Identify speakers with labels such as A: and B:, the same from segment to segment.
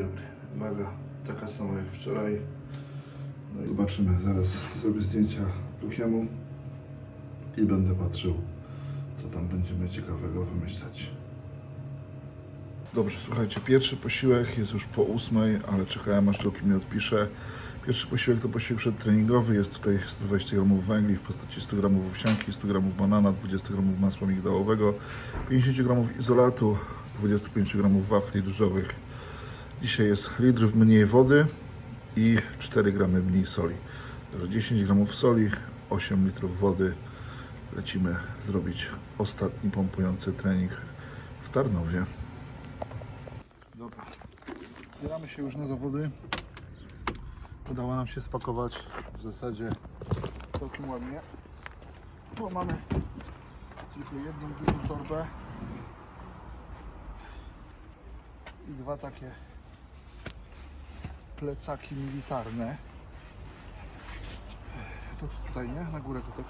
A: dobry. Waga taka sama jak wczoraj. No i zobaczymy. Zaraz zrobię zdjęcia Lukiemu i będę patrzył, co tam będziemy ciekawego wymyślać. Dobrze, słuchajcie, pierwszy posiłek jest już po ósmej, ale czekałem aż Luki mi odpisze. Pierwszy posiłek to posiłek przedtreningowy. Jest tutaj 120 gramów węgli w postaci 100 gramów owsianki, 100 gramów banana, 20 gramów masła migdałowego, 50 gramów izolatu, 25 gramów wafli ryżowych. Dzisiaj jest litr mniej wody i 4 gramy mniej soli. Także 10 gramów soli, 8 litrów wody. Lecimy zrobić ostatni pompujący trening w Tarnowie. Dobra, zbieramy się już na zawody. Udało nam się spakować w zasadzie całkiem ładnie, bo mamy tylko jedną dużą torbę i dwa takie plecaki militarne. To tutaj, nie? Na górę to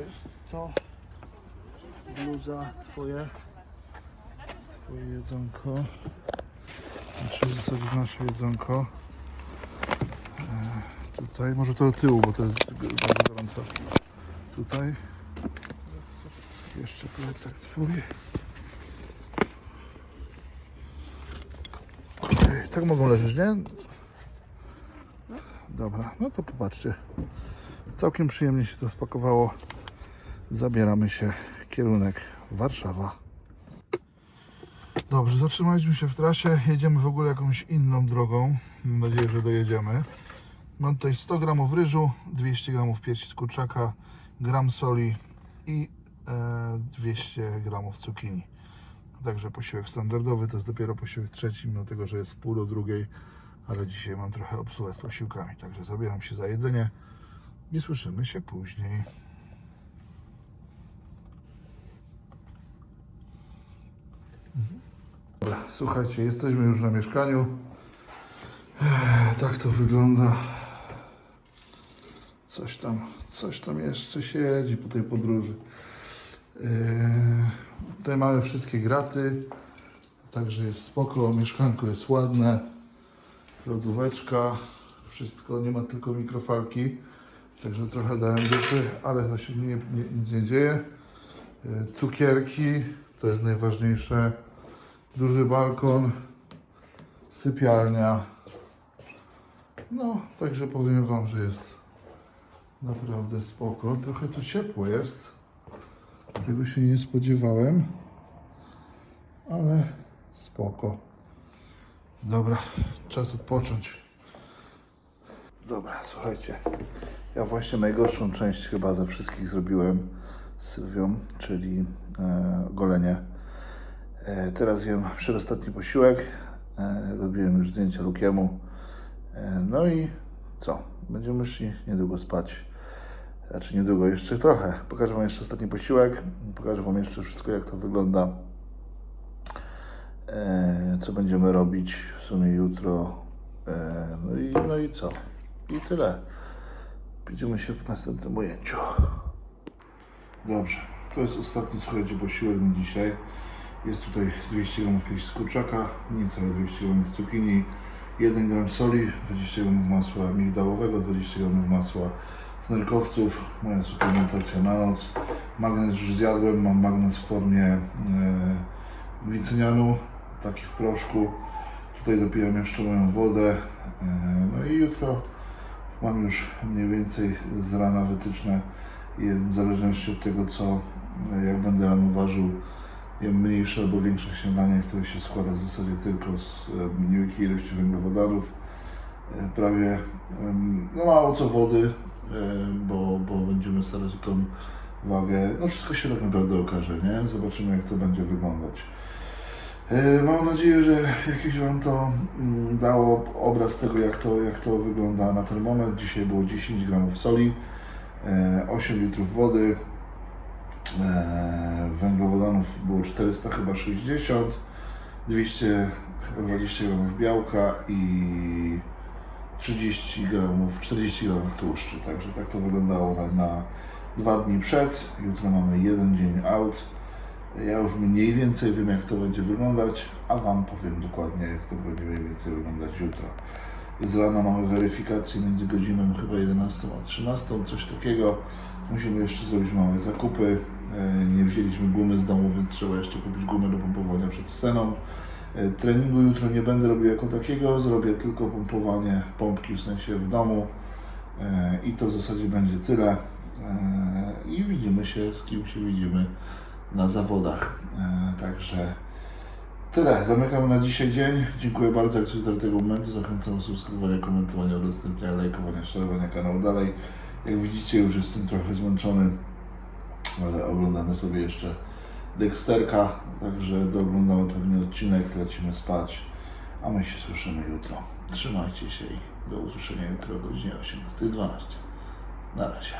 A: jest to bluza twoje twoje jedzonko. Znaczy zasadzie nasze jedzonko. E, tutaj, może to do tyłu, bo to jest bardzo gorąco. Tutaj. Jeszcze plecak twój tak mogą leżeć, nie? Dobra, no to popatrzcie całkiem przyjemnie się to spakowało zabieramy się kierunek Warszawa Dobrze, zatrzymaliśmy się w trasie. Jedziemy w ogóle jakąś inną drogą. Mam nadzieję, że dojedziemy. Mam tutaj 100 gramów ryżu, 200 gramów piersi z kurczaka, gram soli i e, 200 gramów cukinii. Także posiłek standardowy to jest dopiero posiłek trzeci, mimo tego, że jest pół do drugiej, ale dzisiaj mam trochę obsługę z posiłkami. Także zabieram się za jedzenie i słyszymy się później. Dobra, słuchajcie, jesteśmy już na mieszkaniu. Tak to wygląda. Coś tam, coś tam jeszcze siedzi po tej podróży. Tutaj mamy wszystkie graty, także jest spoko, mieszkanko jest ładne, lodóweczka, wszystko, nie ma tylko mikrofalki, także trochę dałem dupy, ale to się nie, nie, nic nie dzieje. Eee, cukierki, to jest najważniejsze duży balkon, sypialnia. No, także powiem Wam, że jest naprawdę spoko. Trochę tu ciepło jest. Tego się nie spodziewałem, ale spoko. Dobra, czas odpocząć. Dobra, słuchajcie. Ja właśnie najgorszą część chyba ze wszystkich zrobiłem z Sylwią, czyli e, golenie. E, Teraz jem przedostatni posiłek. E, Robiłem już zdjęcia Lukiemu. E, No i co? Będziemy szli niedługo spać. Znaczy niedługo, jeszcze trochę. Pokażę Wam jeszcze ostatni posiłek. Pokażę Wam jeszcze wszystko, jak to wygląda. E, Co będziemy robić w sumie jutro. E, No i, no i co? I tyle. Widzimy się w następnym ujęciu. Dobrze, to jest ostatni, słuchajcie, posiłek na dzisiaj. Jest tutaj 200 gramów piersi z kurczaka, niecałe 200 gramów cukinii, 1 gram soli, 20 gramów masła migdałowego, 20 gramów masła z nerkowców, moja suplementacja na noc. Magnez już zjadłem, mam magnez w formie e, glicynianu, taki w proszku. Tutaj dopiłem jeszcze moją wodę. E, no i jutro mam już mniej więcej z rana wytyczne w zależności od tego, co, e, jak będę rano ważył, jem mniejsze albo większe śniadanie, które się składa w zasadzie tylko z e, niewielkiej ilości węglowodanów, e, prawie no mało co wody, e, bo, bo będziemy starać się tą wagę, no wszystko się tak naprawdę okaże, nie? Zobaczymy jak to będzie wyglądać. E, Mam nadzieję, że jakiś Wam to mm, dało obraz tego, jak to, jak to wygląda na ten moment. Dzisiaj było 10 gramów soli, e, 8 litrów wody, e, węglowodanów było 400 chyba 60, 200 chyba 20 gramów białka i 30 gramów, 40 gramów tłuszczu. Także tak to wyglądało na, na dwa dni przed. Jutro mamy jeden dzień out. Ja już mniej więcej wiem, jak to będzie wyglądać, a Wam powiem dokładnie, jak to będzie mniej więcej wyglądać jutro. Z rana mamy weryfikację między godziną chyba 11 a 13, coś takiego. Musimy jeszcze zrobić małe zakupy. E, Nie wzięliśmy gumy z domu, więc trzeba jeszcze kupić gumę do pompowania przed sceną. E, Treningu jutro nie będę robił jako takiego, zrobię tylko pompowanie pompki w sensie w domu. E, I to w zasadzie będzie tyle. E, I widzimy się, z kim się widzimy na zawodach. Także tyle. Zamykamy na dzisiaj dzień. Dziękuję bardzo, jak do tego momentu. Zachęcam do subskrybowania, komentowania, udostępniania, lajkowania, szerowania kanału dalej. Jak widzicie, już jestem trochę zmęczony, ale oglądamy sobie jeszcze Dexterka, także dooglądamy pewnie odcinek, lecimy spać, a my się słyszymy jutro. Trzymajcie się i do usłyszenia jutro o godzinie 18.12. Na razie.